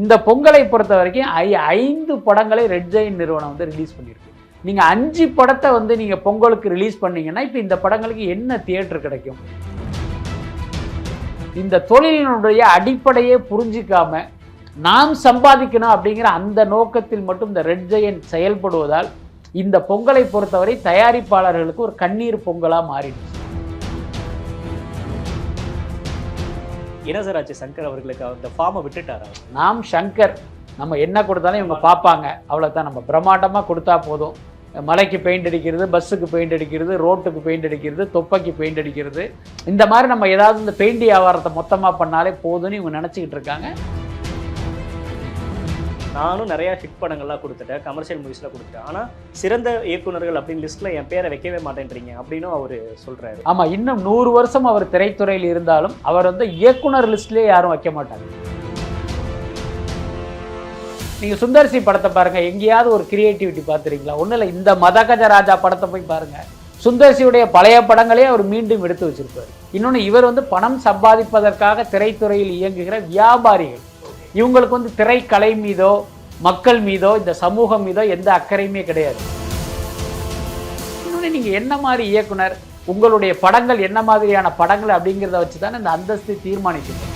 இந்த பொங்கலை பொறுத்த வரைக்கும் ஐ ஐந்து படங்களை ரெட் ஜெயின் நிறுவனம் வந்து ரிலீஸ் பண்ணியிருக்கு. நீங்கள் அஞ்சு படத்தை வந்து நீங்கள் பொங்கலுக்கு ரிலீஸ் பண்ணீங்கன்னா இப்போ இந்த படங்களுக்கு என்ன தியேட்டர் கிடைக்கும்? இந்த தொழிலினுடைய அடிப்படையே புரிஞ்சிக்காம நாம் சம்பாதிக்கணும் அப்படிங்கிற அந்த நோக்கத்தில் மட்டும் இந்த ரெட் ஜெயன் செயல்படுவதால் இந்த பொங்கலை பொறுத்தவரை தயாரிப்பாளர்களுக்கு ஒரு கண்ணீர் பொங்கலாக மாறிடுச்சு. இனசராட்சி சங்கர் அவர்களுக்கு அந்த ஃபார்மை விட்டுட்டாரா? நாம் சங்கர் நம்ம என்ன கொடுத்தாலும் இவங்க பார்ப்பாங்க. அவ்வளோதான் நம்ம பிரம்மாண்டமாக கொடுத்தா போதும். மலைக்கு பெயிண்ட் அடிக்கிறது பஸ்ஸுக்கு பெயிண்ட் அடிக்கிறது ரோட்டுக்கு பெயிண்ட் அடிக்கிறது தொப்பைக்கு பெயிண்ட் அடிக்கிறது. இந்த மாதிரி நம்ம ஏதாவது இந்த பெயிண்ட் வியாபாரத்தை மொத்தமாக பண்ணாலே போதும்னு இவங்க நினச்சிக்கிட்டு இருக்காங்க. நானும் நிறையா ஹிட் படங்கள்லாம் கொடுத்துட்டேன் கமர்ஷியல் மூவிஸ்லாம் கொடுத்துட்டேன். ஆனால் சிறந்த இயக்குனர்கள் அப்படின்னு லிஸ்ட்டில் என் பேரை வைக்கவே மாட்டேன்றீங்க அப்படின்னு அவர் சொல்கிறாரு ஆமாம் இன்னும் நூறு வருஷம் அவர் திரைத்துறையில் இருந்தாலும் அவர் வந்து இயக்குனர் லிஸ்ட்லேயே யாரும் வைக்க மாட்டாங்க நீங்கள் சுந்தர்சி படத்தை பாருங்கள் எங்கேயாவது ஒரு கிரியேட்டிவிட்டி பார்த்துருக்கீங்களா? ஒன்றும் இல்லை இந்த மதகஜ ராஜா படத்தை போய் பாருங்கள் சுந்தர்சியுடைய பழைய படங்களே அவர் மீண்டும் எடுத்து வச்சிருப்பார். இன்னொன்று இவர் வந்து பணம் சம்பாதிப்பதற்காக திரைத்துறையில் இயங்குகிற வியாபாரிகள். இவங்களுக்கு வந்து திரைக்கலை மீதோ மக்கள் மீதோ இந்த சமூகம் மீதோ எந்த அக்கறையுமே கிடையாது. இன்னொன்று நீங்கள் என்ன மாதிரி இயக்குனர் உங்களுடைய படங்கள் என்ன மாதிரியான படங்கள் அப்படிங்கிறத வச்சு தானே இந்த அந்தஸ்தை தீர்மானிக்கணும்.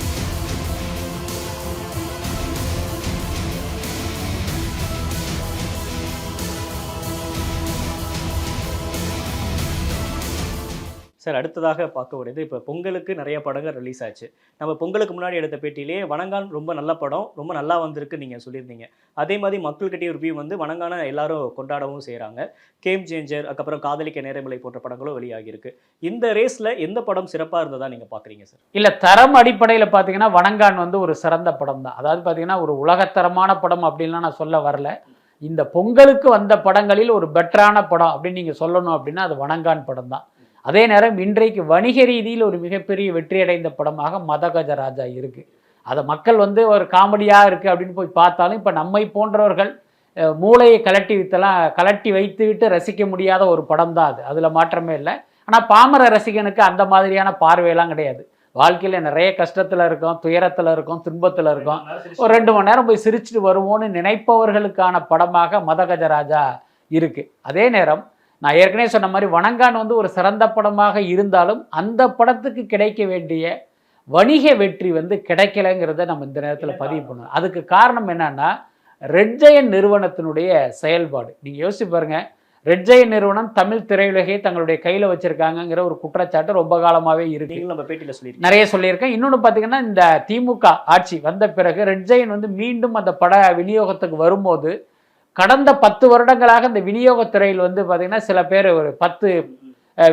சார் அடுத்ததாக பார்க்க இப்போ பொங்கலுக்கு நிறைய படங்கள் ரிலீஸ் ஆச்சு. நம்ம பொங்கலுக்கு முன்னாடி எடுத்த பேட்டியிலே வணங்கான் ரொம்ப நல்ல படம் ரொம்ப நல்லா வந்திருக்கு நீங்கள் சொல்லியிருந்தீங்க. அதே மாதிரி மக்கள்கிட்டே ரிவ்யூ வந்து வணங்கான எல்லாரும் கொண்டாடவும் செய்கிறாங்க கேம் சேஞ்சர் அதுக்கப்புறம் காதலிக்க நேரமில்லை போன்ற படங்களும் வெளியாகியிருக்கு. இந்த ரேஸில் எந்த படம் சிறப்பாக இருந்ததா நீங்கள் பார்க்குறீங்க சார்? இல்லை தரம் அடிப்படையில் பார்த்தீங்கன்னா வணங்கான் வந்து ஒரு சிறந்த படம் தான். அதாவது பார்த்தீங்கன்னா ஒரு உலகத்தரமான படம் அப்படின்லாம் நான் சொல்ல வரல. இந்த பொங்கலுக்கு வந்த படங்களில் ஒரு பெட்டரான படம் அப்படின்னு நீங்கள் சொல்லணும் அப்படின்னா அது வணங்கான் படம் தான். அதே நேரம் இன்றைக்கு வணிக ரீதியில் ஒரு மிகப்பெரிய வெற்றி அடைந்த படமாக மதகஜ ராஜா இருக்குது அதை மக்கள் வந்து ஒரு காமெடியாக இருக்குது அப்படின்னு போய் பார்த்தாலும் இப்போ நம்மை போன்றவர்கள் மூளையை கலட்டி வித்தலாம் கலட்டி வைத்துவிட்டு ரசிக்க முடியாத ஒரு படம் தான் அது. அதில் மாற்றமே இல்லை. ஆனால் பாமர ரசிகனுக்கு அந்த மாதிரியான பார்வையெல்லாம் கிடையாது. வாழ்க்கையில் நிறைய கஷ்டத்தில் இருக்கோம் துயரத்தில் இருக்கோம் துன்பத்தில் இருக்கோம். ஒரு ரெண்டு மணி நேரம் போய் சிரிச்சுட்டு வருவோன்னு நினைப்பவர்களுக்கான படமாக மதகஜ ராஜா இருக்குது அதே நேரம் நான் ஏற்கனவே சொன்ன மாதிரி வணங்கான் வந்து ஒரு சிறந்த படமாக இருந்தாலும் அந்த படத்துக்கு கிடைக்க வேண்டிய வணிக வெற்றி வந்து கிடைக்கலங்கிறத நம்ம இந்த நேரத்தில் பதிவு பண்ணணும். அதுக்கு காரணம் என்னன்னா ரெட் ஜெயன் நிறுவனத்தினுடைய செயல்பாடு. நீங்கள் யோசிச்சு பாருங்க ரெட் ஜெயன் நிறுவனம் தமிழ் திரையுலகையை தங்களுடைய கையில் வச்சிருக்காங்கங்கிற ஒரு குற்றச்சாட்டு ரொம்ப காலமாகவே இருக்கு. நம்ம பேட்டியில் சொல்லியிருக்கீங்க. நிறைய சொல்லியிருக்கேன். இன்னொன்று பார்த்தீங்கன்னா இந்த திமுக ஆட்சி வந்த பிறகு ரெட் ஜெயின் வந்து மீண்டும் அந்த பட விநியோகத்துக்கு வரும்போது கடந்த பத்து வருடங்களாக இந்த விநியோகத்துறையில் வந்து பார்த்திங்கன்னா சில பேர் ஒரு பத்து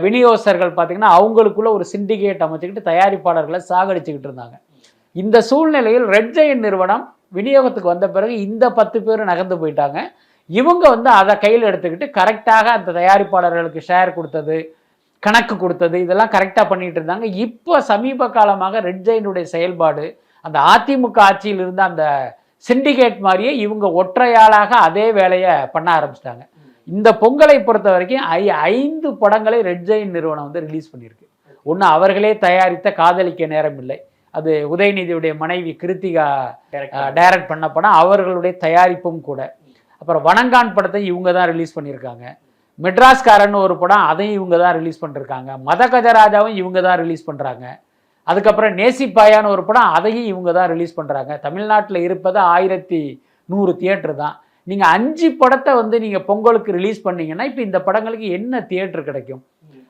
விநியோகஸ்தர்கள் பார்த்தீங்கன்னா அவங்களுக்குள்ள ஒரு சிண்டிகேட் அமைச்சுக்கிட்டு தயாரிப்பாளர்களை சாகடிச்சுக்கிட்டு இருந்தாங்க. இந்த சூழ்நிலையில் ரெட் ஜெயின் நிறுவனம் விநியோகத்துக்கு வந்த பிறகு இந்த பத்து பேர் நகர்ந்து போயிட்டாங்க. இவங்க வந்து அதை கையில் எடுத்துக்கிட்டு கரெக்டாக அந்த தயாரிப்பாளர்களுக்கு ஷேர் கொடுத்தது கணக்கு கொடுத்தது இதெல்லாம் கரெக்டாக பண்ணிகிட்டு இருந்தாங்க. இப்போ சமீப காலமாக ரெட் ஜெயினுடைய செயல்பாடு அந்த அதிமுக ஆட்சியில் இருந்த அந்த சிண்டிகேட் மாதிரியே இவங்க ஒற்றையாளாக அதே வேலையை பண்ண ஆரம்பிச்சிட்டாங்க. இந்த பொங்கலை பொறுத்த வரைக்கும் ஐ ஐந்து படங்களை ரெட் ஜெயின் நிறுவனம் வந்து ரிலீஸ் பண்ணியிருக்கு. ஒன்று அவர்களே தயாரித்த காதலிக்க நேரம் இல்லை. அது உதயநிதியுடைய மனைவி கிருத்திகா. டைரக்ட் பண்ண. படம். அவர்களுடைய தயாரிப்பும் கூட. அப்புறம் வணங்கான் படத்தை இவங்க தான் ரிலீஸ் பண்ணியிருக்காங்க. மெட்ராஸ்காரன் ஒரு படம் அதையும் இவங்க தான் ரிலீஸ் பண்ணிருக்காங்க மத கஜராஜாவும் இவங்க தான் ரிலீஸ் பண்ணுறாங்க அதுக்கப்புறம் நேசிப்பாயான்னு ஒரு படம் அதையும் இவங்க தான் ரிலீஸ் பண்ணுறாங்க தமிழ்நாட்டில் இருப்பது ஆயிரத்தி நூறு தியேட்டர் தான். நீங்கள் அஞ்சு படத்தை வந்து நீங்கள் பொங்கலுக்கு ரிலீஸ் பண்ணீங்கன்னா இப்போ இந்த படங்களுக்கு என்ன தியேட்டர் கிடைக்கும்?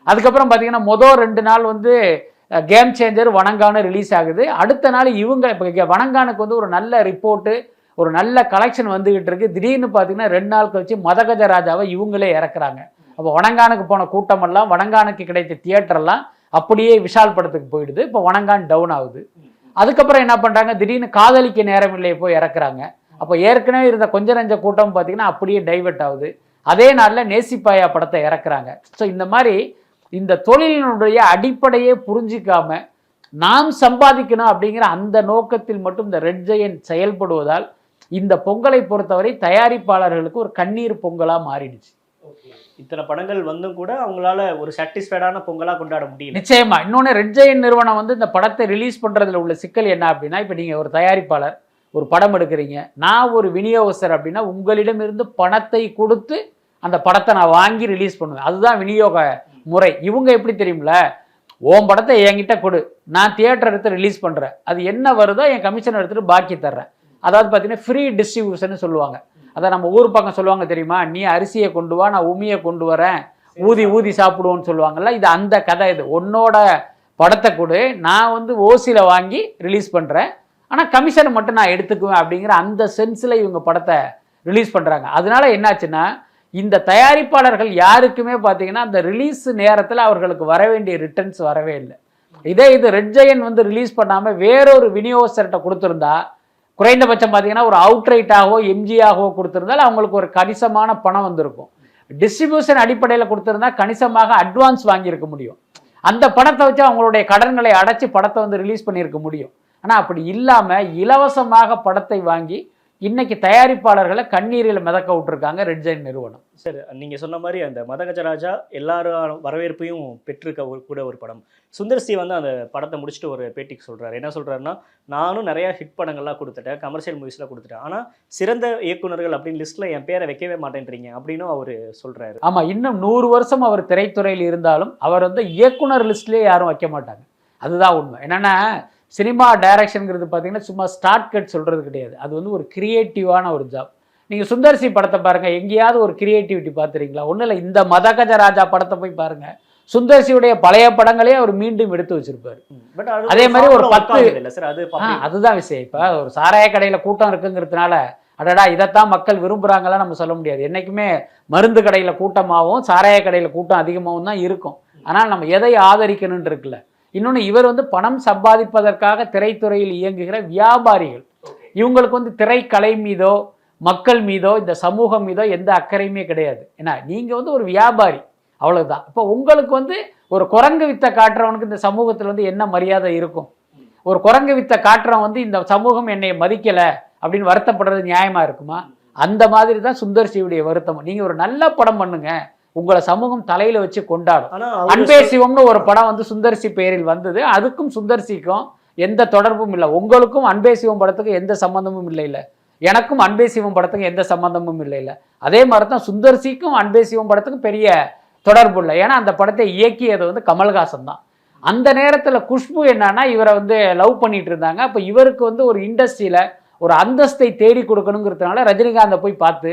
அதுக்கப்புறம் பார்த்தீங்கன்னா மொதல் ரெண்டு நாள் வந்து கேம் சேஞ்சர் வணங்கானு ரிலீஸ் ஆகுது. அடுத்த நாள் இவங்க இப்போ வணங்கானுக்கு வந்து ஒரு நல்ல ரிப்போர்ட்டு ஒரு நல்ல கலெக்ஷன் வந்துகிட்டு இருக்குது திடீர்னு பார்த்தீங்கன்னா ரெண்டு நாள் கழிச்சு மதகஜ ராஜாவை இவங்களே இறக்குறாங்க. அப்போ வணங்கானுக்கு போன கூட்டமெல்லாம் வணங்கானுக்கு கிடைத்த தியேட்டர்லாம் அப்படியே விஷால் படத்துக்கு போயிடுது. இப்போ வணங்கான் டவுன் ஆகுது. அதுக்கப்புறம் என்ன பண்ணுறாங்க திடீர்னு காதலிக்க நேரம் இல்லை போய் இறக்குறாங்க. அப்போ ஏற்கனவே இருந்த கொஞ்ச நஞ்ச கூட்டம் பார்த்தீங்கன்னா அப்படியே டைவெர்ட் ஆகுது. அதே நாளில் நேசிப்பாயா படத்தை இறக்குறாங்க. ஸோ இந்த மாதிரி இந்த தொழிலினுடைய அடிப்படையே புரிஞ்சிக்காம நாம் சம்பாதிக்கணும் அப்படிங்கிற அந்த நோக்கத்தில் மட்டும் இந்த ரெட் ஜெயன் செயல்படுவதால் இந்த பொங்கலை பொறுத்தவரை தயாரிப்பாளர்களுக்கு ஒரு கண்ணீர் பொங்கலாக மாறிடுச்சு. இத்தனை படங்கள் வந்தும் கூட அவங்களால ஒரு சாட்டிஸ்ஃபைடான பொங்கலாக கொண்டாட முடியும் நிச்சயமா. இன்னொன்று ரெட் ஜெயின் நிறுவனம் வந்து இந்த படத்தை ரிலீஸ் பண்ணுறதுல உள்ள சிக்கல் என்ன அப்படின்னா இப்போ நீங்கள் ஒரு தயாரிப்பாளர் ஒரு படம் எடுக்கிறீங்க. நான் ஒரு விநியோகஸ்தர் அப்படின்னா உங்களிடமிருந்து பணத்தை கொடுத்து அந்த படத்தை நான் வாங்கி ரிலீஸ் பண்ணுவேன். அதுதான் விநியோக முறை. இவங்க எப்படி தெரியும்ல? ஓம் படத்தை என்கிட்ட கொடு. நான் தியேட்டர் எடுத்து ரிலீஸ் பண்ணுறேன் அது என்ன வருதோ என் கமிஷன் எடுத்துகிட்டு பாக்கி தர்றேன். அதாவது பார்த்தீங்கன்னா ஃப்ரீ டிஸ்ட்ரிபியூஷன் சொல்லுவாங்க. அதான் நம்ம ஊர் பக்கம் சொல்லுவாங்க தெரியுமா? நீ அரிசியை கொண்டு வா நான் உமியை கொண்டு வரேன். ஊதி ஊதி சாப்பிடுவோன்னு சொல்லுவாங்கல்ல இது அந்த கதை இது. உன்னோட படத்தை கொடு நான் வந்து ஓசியில் வாங்கி ரிலீஸ் பண்ணுறேன் ஆனால் கமிஷனை மட்டும் நான் எடுத்துக்குவேன் அப்படிங்கிற அந்த சென்ஸில் இவங்க படத்தை ரிலீஸ் பண்ணுறாங்க அதனால என்னாச்சுன்னா இந்த தயாரிப்பாளர்கள் யாருக்குமே பார்த்தீங்கன்னா அந்த ரிலீஸ் நேரத்தில் அவர்களுக்கு வர வேண்டிய ரிட்டர்ன்ஸ் வரவே இல்லை. இதே இது ரெட் ஜெயன் வந்து ரிலீஸ் பண்ணாமல் வேறொரு விநியோகஸ்தர்கிட்ட கொடுத்துருந்தா குறைந்தபட்சம் பார்த்தீங்கன்னா ஒரு அவுட்ரைட்டாகவோ எம்ஜியாகவோ கொடுத்துருந்தால் அவங்களுக்கு ஒரு கணிசமான பணம் வந்திருக்கும். டிஸ்ட்ரிபியூஷன் அடிப்படையில் கொடுத்துருந்தா கணிசமாக அட்வான்ஸ் வாங்கியிருக்க முடியும். அந்த பணத்தை வச்சு அவங்களுடைய கடன்களை அடைச்சி படத்தை வந்து ரிலீஸ் பண்ணியிருக்க முடியும். ஆனால் அப்படி இல்லாமல் இலவசமாக படத்தை வாங்கி இன்னைக்கு தயாரிப்பாளர்களை கண்ணீரில் மிதக்க விட்டுருக்காங்க ரெட் ஜெயின் நிறுவனம். சரி நீங்க சொன்ன மாதிரி அந்த மதகஜராஜா எல்லாரும் வரவேற்பையும் பெற்றிருக்க ஒரு கூட ஒரு படம். சுந்தர் சி வந்து அந்த படத்தை முடிச்சுட்டு ஒரு பேட்டிக்கு சொல்றாரு. என்ன சொல்றாருன்னா நானும் நிறைய ஹிட் படங்கள்லாம் கொடுத்துட்டேன் கமர்ஷியல் மூவிஸ்லாம் கொடுத்துட்டேன். ஆனா சிறந்த இயக்குனர்கள் அப்படின்னு லிஸ்ட்ல என் பேரை வைக்கவே மாட்டேன்றீங்க அப்படின்னும் அவர் சொல்றாரு. ஆமாம் இன்னும் நூறு வருஷம் அவர் திரைத்துறையில் இருந்தாலும் அவர் வந்து இயக்குனர் லிஸ்ட்லேயே யாரும் வைக்க மாட்டாங்க. அதுதான் உண்மை. என்னென்னா சினிமா டைரக்ஷனுங்கிறது பார்த்தீங்கன்னா சும்மா ஸ்டார்ட் கட் சொல்கிறது கிடையாது. அது வந்து ஒரு கிரியேட்டிவான ஒரு ஜாப் நீங்கள் சுந்தர்சி படத்தை பாருங்கள் எங்கேயாவது ஒரு கிரியேட்டிவிட்டி பார்த்துறீங்களா ஒன்றும் இல்லை. இந்த மதகஜ ராஜா படத்தை போய் பாருங்கள் சுந்தர்சியுடைய பழைய படங்களே அவர் மீண்டும் எடுத்து வச்சிருப்பாரு. அதே மாதிரி ஒரு பத்து- அதுதான் விஷயம். இப்போ ஒரு சாராய கடையில் கூட்டம் இருக்குங்கிறதுனால அடடா இதைத்தான் மக்கள் விரும்புகிறாங்கலாம் நம்ம சொல்ல முடியாது. என்றைக்குமே மருந்து கடையில் கூட்டமாகவும் சாராய கடையில் கூட்டம் அதிகமாகவும் தான் இருக்கும். ஆனால் நம்ம எதை ஆதரிக்கணும்னு இருக்குல்ல? இன்னொன்று இவர் வந்து பணம் சம்பாதிப்பதற்காக திரைத்துறையில் இயங்குகிற வியாபாரிகள். இவங்களுக்கு வந்து திரைக்கலை மீதோ மக்கள் மீதோ இந்த சமூகம் மீதோ எந்த அக்கறையுமே கிடையாது. ஏன்னா நீங்கள் வந்து ஒரு வியாபாரி. அவ்வளவுதான். இப்போ உங்களுக்கு வந்து ஒரு குரங்கு வித்த காட்டுறவனுக்கு இந்த சமூகத்தில் வந்து என்ன மரியாதை இருக்கும்? ஒரு குரங்கு வித்த காட்டுறவன் வந்து இந்த சமூகம் என்னை மதிக்கலை அப்படின்னு வருத்தப்படுறது நியாயமா இருக்குமா? அந்த மாதிரி தான் சுந்தர் சிவுடைய வருத்தம் நீங்கள் ஒரு நல்ல படம் பண்ணுங்க. உங்களை சமூகம் தலையில வச்சு கொண்டாடும். அன்பே சிவம்னு ஒரு படம் வந்து சுந்தர்சி பெயரில் வந்தது. அதுக்கும் சுந்தர்சிக்கும் எந்த தொடர்பும் இல்லை. உங்களுக்கும் அன்பே சிவம் படத்துக்கு எந்த சம்பந்தமும் இல்லை இல்லை. எனக்கும் அன்பே சிவம் படத்துக்கு எந்த சம்பந்தமும் இல்லை இல்லை. அதே மாதிரி தான் சுந்தர்சிக்கும் அன்பே சிவம் படத்துக்கும் பெரிய தொடர்பு இல்லை. ஏன்னா அந்த படத்தை இயக்கியது வந்து கமல்ஹாசன் தான். அந்த நேரத்தில் குஷ்பு என்னன்னா இவரை வந்து லவ் பண்ணிட்டு இருந்தாங்க. அப்போ இவருக்கு வந்து ஒரு இண்டஸ்ட்ரியில் ஒரு அந்தஸ்தை தேடி கொடுக்கணுங்கிறதுனால ரஜினிகாந்தை போய் பார்த்து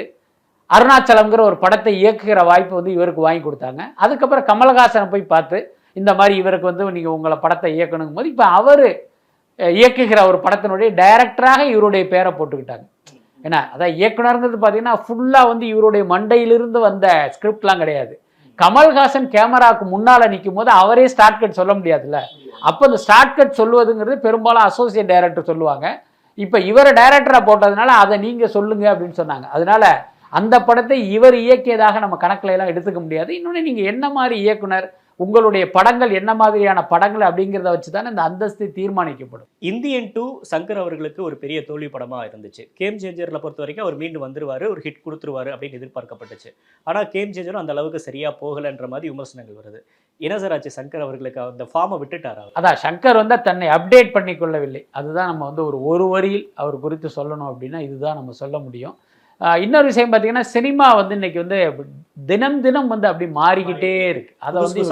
அருணாச்சலம்ங்கிற ஒரு படத்தை இயக்குகிற வாய்ப்பு வந்து இவருக்கு வாங்கி கொடுத்தாங்க. அதுக்கப்புறம் கமலஹாசனை போய் பார்த்து இந்த மாதிரி இவருக்கு வந்து நீங்கள் உங்களை படத்தை இயக்கணுங்கும் போது இப்போ அவர் இயக்குகிற ஒரு படத்தினுடைய டைரக்டராக இவருடைய பேரை போட்டுக்கிட்டாங்க. ஏன்னா அதான் இயக்குனருங்கிறது பார்த்தீங்கன்னா ஃபுல்லாக வந்து இவருடைய மண்டையிலிருந்து வந்த ஸ்கிரிப்ட்லாம் கிடையாது. கமல்ஹாசன் கேமராவுக்கு முன்னால் நிற்கும் போது அவரே ஸ்டார்ட் கட் சொல்ல முடியாதுல்ல. அப்போ அந்த ஸ்டார்ட் கட் சொல்லுவதுங்கிறது பெரும்பாலும் அசோசியேட் டைரக்டர் சொல்லுவாங்க. இப்போ இவரை டைரக்டராக போட்டதுனால அதை நீங்கள் சொல்லுங்க அப்படின்னு சொன்னாங்க. அதனால அந்த படத்தை இவர் இயக்கியதாக நம்ம கணக்குல எல்லாம் எடுத்துக்க முடியாது. இன்னொன்று நீங்கள் என்ன மாதிரி இயக்குனர் உங்களுடைய படங்கள் என்ன மாதிரியான படங்கள் அப்படிங்கிறத வச்சு தானே இந்த அந்தஸ்து தீர்மானிக்கப்படும். இந்தியன் டூ சங்கர் அவர்களுக்கு ஒரு பெரிய தோல்வி படமா இருந்துச்சு. கேம் சேஞ்சர்ல பொறுத்த வரைக்கும் அவர் மீண்டும் வந்துருவாரு ஒரு ஹிட் கொடுத்துருவாரு அப்படின்னு எதிர்பார்க்கப்பட்டுச்சு. ஆனா கேம் சேஞ்சரும் அந்த அளவுக்கு சரியா போகலைன்ற மாதிரி விமர்சனங்கள் வருது. என்ன சார் ஆச்சு சங்கர் அவர்களுக்கு அந்த ஃபார்மை விட்டுட்டாரா அதான் சங்கர் வந்து தன்னை அப்டேட் பண்ணி கொள்ளவில்லை அதுதான் நம்ம வந்து ஒரு ஒரு வரியில் அவர் குறித்து சொல்லணும் அப்படின்னா இதுதான் நம்ம சொல்ல முடியும். இன்னொரு விஷயம் பார்த்தீங்கன்னா சினிமா வந்து இன்னைக்கு வந்து தினம் தினம் வந்து அப்படி மாறிக்கிட்டே இருக்கு. அதை வந்து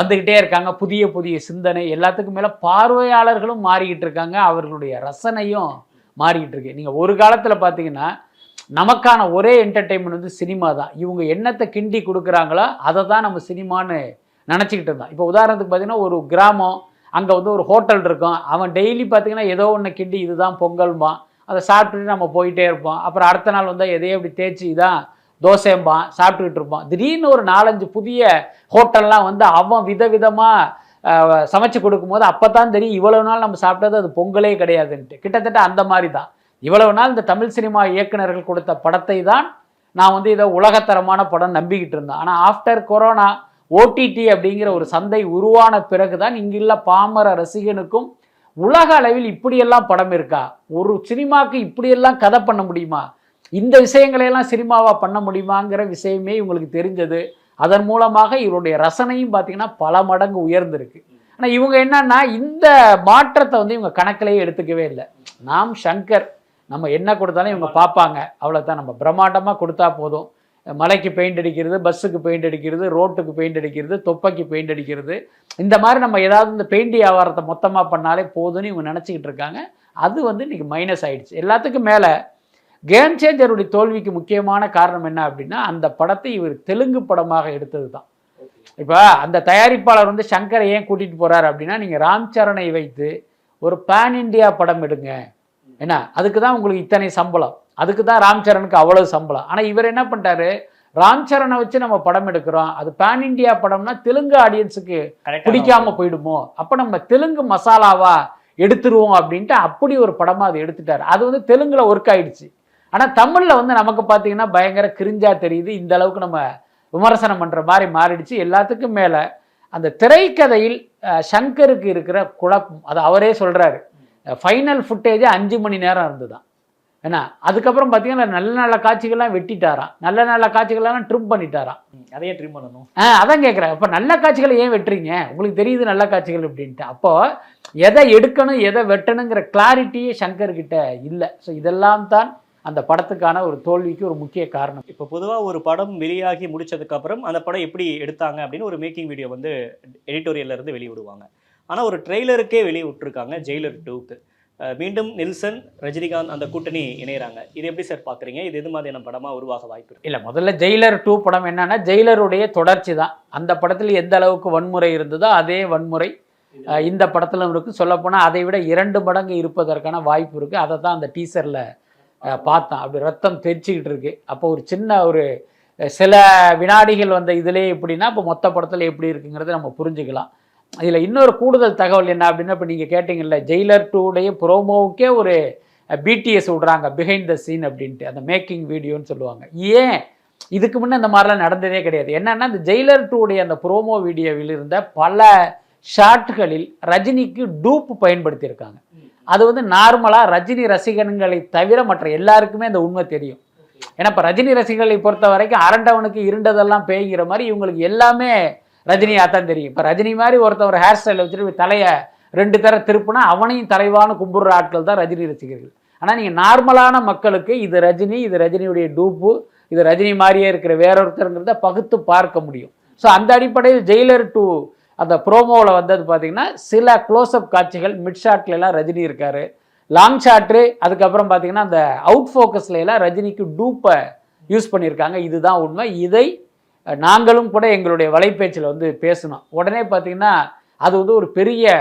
வந்துகிட்டே இருக்காங்க. புதிய புதிய சிந்தனை எல்லாத்துக்கும் மேலே பார்வையாளர்களும் மாறிக்கிட்டு இருக்காங்க. அவர்களுடைய ரசனையும் மாறிக்கிட்டு இருக்கு. நீங்கள் ஒரு காலத்தில் பார்த்தீங்கன்னா நமக்கான ஒரே என்டர்டெயின்மெண்ட் வந்து சினிமா தான். இவங்க என்னத்தை கிண்டி கொடுக்குறாங்களோ அதை தான் நம்ம சினிமான்னு நினச்சிக்கிட்டு இருந்தோம் இப்போ உதாரணத்துக்கு பார்த்தீங்கன்னா ஒரு கிராமம் அங்கே வந்து ஒரு ஹோட்டல் இருக்கும். அவன் டெய்லி பார்த்தீங்கன்னா ஏதோ ஒன்று கிண்டி இதுதான் பொங்கல்பான் அதை சாப்பிட்டுட்டு நம்ம போயிட்டே இருப்போம். அப்புறம் அடுத்த நாள் வந்தால் எதையோ இப்படி தேய்ச்சி தான் தோசைம்பான் சாப்பிட்டுக்கிட்டு இருப்போம். திடீர்னு ஒரு நாலஞ்சு புதிய ஹோட்டல்லாம் வந்து அவன் விதவிதமாக சமைச்சு கொடுக்கும்போது அப்போ தான் தெரியும் இவ்வளவு நாள் நம்ம சாப்பிட்டது அது பொங்கலே கிடையாதுன்ட்டு. கிட்டத்தட்ட அந்த மாதிரி தான் இவ்வளவு நாள் இந்த தமிழ் சினிமா இயக்குனர்கள் கொடுத்த படத்தை தான் நான் வந்து இதை உலகத்தரமான படம் நம்பிக்கிட்டு இருந்தேன். ஆனால் ஆஃப்டர் கொரோனா ஓடிடி அப்படிங்கிற ஒரு சந்தை உருவான பிறகு தான் இங்குள்ள பாமர ரசிகனுக்கும் உலக அளவில் இப்படியெல்லாம் படம் இருக்கா? ஒரு சினிமாக்கு இப்படியெல்லாம் கதை பண்ண முடியுமா? இந்த விஷயங்களையெல்லாம் சினிமாவா பண்ண முடியுமாங்கிற விஷயமே இவங்களுக்கு தெரிஞ்சது. அதன் மூலமாக இவருடைய ரசனையும் பார்த்தீங்கன்னா பல மடங்கு உயர்ந்திருக்கு. ஆனால் இவங்க என்னன்னா இந்த மாற்றத்தை வந்து இவங்க கணக்கிலேயே எடுத்துக்கவே இல்லை. நாம் சங்கர் நம்ம என்ன கொடுத்தாலும் இவங்க பார்ப்பாங்க. அவ்வளோதான் நம்ம பிரம்மாண்டமாக கொடுத்தா போதும். மலைக்கு பெயிண்ட் அடிக்கிறது பஸ்ஸுக்கு பெயிண்ட் அடிக்கிறது ரோட்டுக்கு பெயிண்ட் அடிக்கிறது தொப்பைக்கு பெயிண்ட் அடிக்கிறது. இந்த மாதிரி நம்ம ஏதாவது இந்த பெயிண்ட் வியாபாரத்தை மொத்தமாக பண்ணாலே போதும்னு இவங்க நினச்சிக்கிட்டு இருக்காங்க. அது வந்து இன்றைக்கி மைனஸ் ஆகிடுச்சு எல்லாத்துக்கும் மேலே கேம் சேஞ்சருடைய தோல்விக்கு முக்கியமான காரணம் என்ன அப்படின்னா அந்த படத்தை இவர் தெலுங்கு படமாக எடுத்தது தான். இப்போ அந்த தயாரிப்பாளர் வந்து சங்கரை ஏன் கூட்டிகிட்டு போகிறார் அப்படின்னா நீங்கள் ராம் சரணை வைத்து ஒரு பேன் இண்டியா படம் எடுங்க. ஏன்னா அதுக்கு தான் உங்களுக்கு இத்தனை சம்பளம். அதுக்கு தான் ராம் சரணுக்கு அவ்வளவு சம்பளம். ஆனால் இவர் என்ன பண்ணிட்டாரு? ராம் சரணை வச்சு நம்ம படம் எடுக்கிறோம். அது பேன் இண்டியா படம்னா தெலுங்கு ஆடியன்ஸுக்கு பிடிக்காம போயிடுமோ? அப்போ நம்ம தெலுங்கு மசாலாவா எடுத்துருவோம் அப்படின்ட்டு அப்படி ஒரு படமா அதை எடுத்துட்டாரு. அது வந்து தெலுங்குல ஒர்க் ஆயிடுச்சு. ஆனா தமிழ்ல வந்து நமக்கு பார்த்தீங்கன்னா பயங்கர கிரிஞ்சா தெரியுது. இந்த அளவுக்கு நம்ம விமர்சனம் பண்ற மாதிரி மாறிடுச்சு. எல்லாத்துக்கும் மேல அந்த திரைக்கதையில் சங்கருக்கு இருக்கிற குழப்பம் அது அவரே சொல்றாரு. ஃபைனல் ஃபுட்டேஜ் அஞ்சு மணி நேரம் இருந்துதான். ஏன்னா அதுக்கப்புறம் பார்த்தீங்கன்னா நல்ல நல்ல காட்சிகள்லாம் வெட்டிட்டாராம். நல்ல நல்ல காட்சிகள்லாம் ட்ரிம் பண்ணிட்டாராம். அதையே ட்ரீம் பண்ணணும். ஆ அதான் கேட்குறேன் அப்போ நல்ல காட்சிகளை ஏன் வெட்டுறீங்க? உங்களுக்கு தெரியுது நல்ல காட்சிகள் அப்படின்ட்டு. அப்போ எதை எடுக்கணும் எதை வெட்டணுங்கிற கிளாரிட்டியே சங்கர் கிட்ட இல்லை. ஸோ இதெல்லாம் தான் அந்த படத்துக்கான ஒரு தோல்விக்கு ஒரு முக்கிய காரணம். இப்போ பொதுவாக ஒரு படம் வெளியாகி முடிச்சதுக்கு அப்புறம் அந்த படம் எப்படி எடுத்தாங்க அப்படின்னு ஒரு மேக்கிங் வீடியோ வந்து எடிட்டோரியல்ல இருந்து வெளியிடுவாங்க. ஆனால் ஒரு ட்ரெய்லருக்கே வெளியே விட்டுருக்காங்க ஜெயிலர் டூக்கு மீண்டும் நெல்சன் ரஜினிகாந்த் அந்த கூட்டணி இணையறாங்க. இது எப்படி சார் பார்க்குறீங்க இது எது மாதிரியான படமாக உருவாக வாய்ப்பு இருக்கு? இல்லை முதல்ல ஜெயிலர் டூ படம் என்னன்னா ஜெயிலருடைய தொடர்ச்சி தான். அந்த படத்தில் எந்த அளவுக்கு வன்முறை இருந்ததோ அதே வன்முறை இந்த படத்திலும் இருக்குது சொல்லப்போனால் அதை விட இரண்டு மடங்கு இருப்பதற்கான வாய்ப்பு இருக்குது அதை தான் அந்த டீசரில் பார்த்தேன் அப்படி ரத்தம் தெரிச்சுக்கிட்டு இருக்கு. அப்போ ஒரு சின்ன ஒரு சில வினாடிகள் வந்த இதிலே எப்படின்னா இப்போ மொத்த படத்தில் எப்படி இருக்குங்கிறத நம்ம புரிஞ்சுக்கலாம். இதில் இன்னொரு கூடுதல் தகவல் என்ன அப்படின்னா இப்போ நீங்கள் கேட்டிங்கல்ல ஜெயிலர் டூடைய ப்ரோமோவுக்கே ஒரு பிடிஎஸ் விடுறாங்க பிஹைண்ட் த சீன் அப்படின்ட்டு அந்த மேக்கிங் வீடியோன்னு சொல்லுவாங்க. ஏன்? இதுக்கு முன்னே இந்த மாதிரிலாம் நடந்ததே கிடையாது. என்னென்னா இந்த ஜெயிலர் டூடைய அந்த ப்ரோமோ வீடியோவில் இருந்த பல ஷாட்டுகளில் ரஜினிக்கு டூப் பயன்படுத்தியிருக்காங்க. அது வந்து நார்மலாக ரஜினி ரசிகன்களை தவிர மற்ற எல்லாருக்குமே அந்த உண்மை தெரியும். ஏன்னா இப்போ ரஜினி ரசிகர்களை பொறுத்த வரைக்கும் அரண்டவனுக்கு இருண்டதெல்லாம் பேய்ங்கிற மாதிரி இவங்களுக்கு எல்லாமே ரஜினியாக தான் தெரியும். இப்போ ரஜினி மாதிரி ஒருத்தவர் ஹேர் ஸ்டைலை வச்சுட்டு தலையை ரெண்டு தர திருப்புனா அவனையும் தலைவான கும்பிடுற ஆட்கள் தான் ரஜினி ரசிகர்கள். ஆனால் நீங்கள் நார்மலான மக்களுக்கு இது ரஜினி இது ரஜினியுடைய டூப்பு இது ரஜினி மாதிரியே இருக்கிற வேறொருத்தருங்கிறத பகுத்து பார்க்க முடியும். ஸோ அந்த அடிப்படையில் ஜெயிலர் டூ அந்த ப்ரோமோவில் வந்தது பார்த்தீங்கன்னா சில க்ளோஸ்அப் காட்சிகள் மிட் ஷாட்ல ரஜினி இருக்கார். லாங் ஷாட்டு அதுக்கப்புறம் பார்த்தீங்கன்னா அந்த அவுட் ஃபோக்கஸ்ல எல்லாம் ரஜினிக்கு டூப்பை யூஸ் பண்ணியிருக்காங்க. இதுதான் உண்மை. இதை நாங்களும் கூட எங்களுடைய வலைபேச்சில் வந்து பேசினோம். உடனே பார்த்தீங்கன்னா அது வந்து ஒரு பெரிய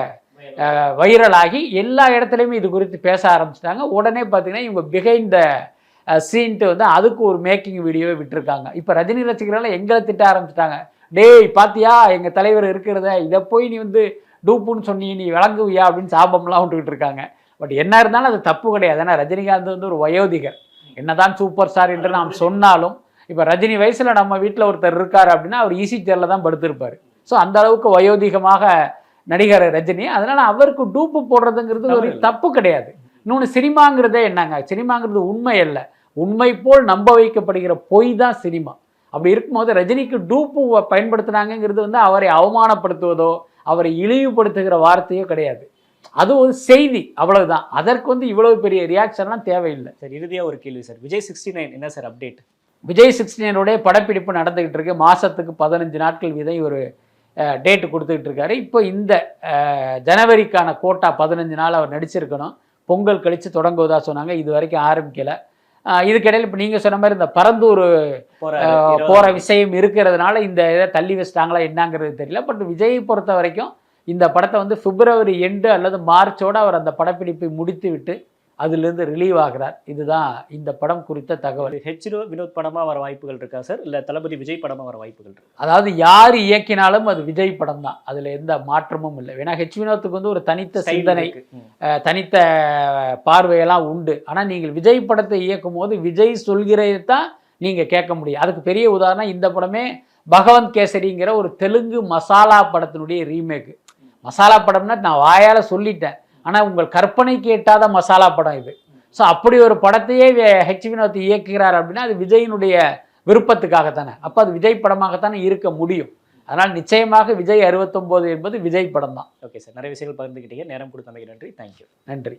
வைரலாகி எல்லா இடத்துலையுமே இது குறித்து பேச ஆரம்பிச்சிட்டாங்க. உடனே பார்த்தீங்கன்னா இவங்க பிஹைண்ட் த சீன்ட்டு வந்து அதுக்கு ஒரு மேக்கிங் வீடியோவே விட்டுருக்காங்க. இப்போ ரஜினி ரசிகர்கள் எங்களை திட்ட ஆரம்பிச்சிட்டாங்க. டேய் பாத்தியா? எங்கள் தலைவர் இருக்கிறத இதை போய் நீ வந்து டூப்புன்னு சொன்னி நீ விளங்குவியா? அப்படின்னு சாபம்லாம் விட்டுக்கிட்டு இருக்காங்க. பட் என்ன இருந்தாலும் அது தப்பு கிடையாது. ஏன்னா ரஜினிகாந்த் வந்து ஒரு வயோதிகர். என்னதான் சூப்பர் ஸ்டார் என்று நாம் சொன்னாலும் இப்போ ரஜினி வயசில் நம்ம வீட்டில் ஒருத்தர் இருக்காரு அப்படின்னா அவர் ஈஸி சேரில் தான் படுத்திருப்பார். ஸோ அந்த அளவுக்கு வயோதிகமாக நடிகர் ரஜினி. அதனால அவருக்கு டூப்பு போடுறதுங்கிறது ஒரு. தப்பு கிடையாது. இன்னொன்று சினிமாங்கிறதே என்னங்க? சினிமாங்கிறது உண்மை அல்ல. உண்மை போல் நம்ப வைக்கப்படுகிற பொய் தான் சினிமா. அப்படி இருக்கும்போது ரஜினிக்கு டூப்பு பயன்படுத்துனாங்கங்கிறது வந்து அவரை அவமானப்படுத்துவதோ அவரை இழிவுபடுத்துகிற வார்த்தையோ கிடையாது. அது ஒரு செய்தி அவ்வளவுதான். அதற்கு வந்து இவ்வளவு பெரிய ரியாக்ஷன்லாம் தேவையில்லை. சார் இறுதியாக ஒரு கேள்வி சார். விஜய் சிக்ஸ்டி நைன் என்ன சார் அப்டேட் விஜய் சிக்ஸ்டீனுடைய படப்பிடிப்பு நடந்துகிட்டு இருக்கு மாசத்துக்கு பதினஞ்சு நாட்கள் வீதம் ஒரு டேட்டு கொடுத்துக்கிட்டு இருக்காரு இப்போ இந்த ஜனவரிக்கான கோட்டா பதினஞ்சு நாள் அவர் நடிச்சிருக்கணும். பொங்கல் கழித்து தொடங்குவதா சொன்னாங்க. இது வரைக்கும் ஆரம்பிக்கல. இதுக்கிடையில் இப்போ நீங்கள் சொன்ன மாதிரி இந்த பரந்தூர் போற விஷயம் இருக்கிறதுனால இந்த இதை தள்ளி வச்சிட்டாங்களா என்னங்கிறது தெரியல. பட் விஜயை பொறுத்த வரைக்கும் இந்த படத்தை வந்து பிப்ரவரி எண்டு அல்லது மார்ச்சோட அவர் அந்த படப்பிடிப்பை முடித்து விட்டு அதிலிருந்து ரிலீவ் ஆகிறார். இதுதான் இந்த படம் குறித்த தகவல். ஹெச்ரோ வினோத் படமா வர வாய்ப்புகள் இருக்கா சார் இல்ல தளபதி விஜய் படமா வர வாய்ப்புகள் இருக்கா? அதாவது யார் இயக்கினாலும் அது விஜய் படம் தான். அதில் எந்த மாற்றமும் இல்லை. ஏன்னா ஹெச் வினோத்துக்கு வந்து ஒரு தனித்த சிந்தனை தனித்த பார்வையெல்லாம் உண்டு. ஆனால் நீங்கள் விஜய் படத்தை இயக்கும் போது விஜய் சொல்கிறதை தான் நீங்கள் கேட்க முடியும். அதுக்கு பெரிய உதாரணம் இந்த படமே பகவந்த் கேசரிங்கிற ஒரு தெலுங்கு மசாலா படத்தினுடைய ரீமேக்கு மசாலா படம்னா நான் வாயால் சொல்லிட்டேன். ஆனால் உங்கள் கற்பனைக்கு எட்டாத மசாலா படம் இது. ஸோ அப்படி ஒரு படத்தையே ஹெச் வினோத் இயக்குகிறார் அப்படின்னா அது விஜயினுடைய விருப்பத்துக்காகத்தானே. அப்போ அது விஜய் படமாகத்தானே இருக்க முடியும். அதனால் நிச்சயமாக விஜய் அறுபத்தொம்போது என்பது விஜய் படம் தான் ஓகே சார் நிறைய விஷயங்கள் பகிர்ந்துக்கிட்டீங்க நேரம் கொடுத்தமைக்கு நன்றி. தேங்க்யூ நன்றி.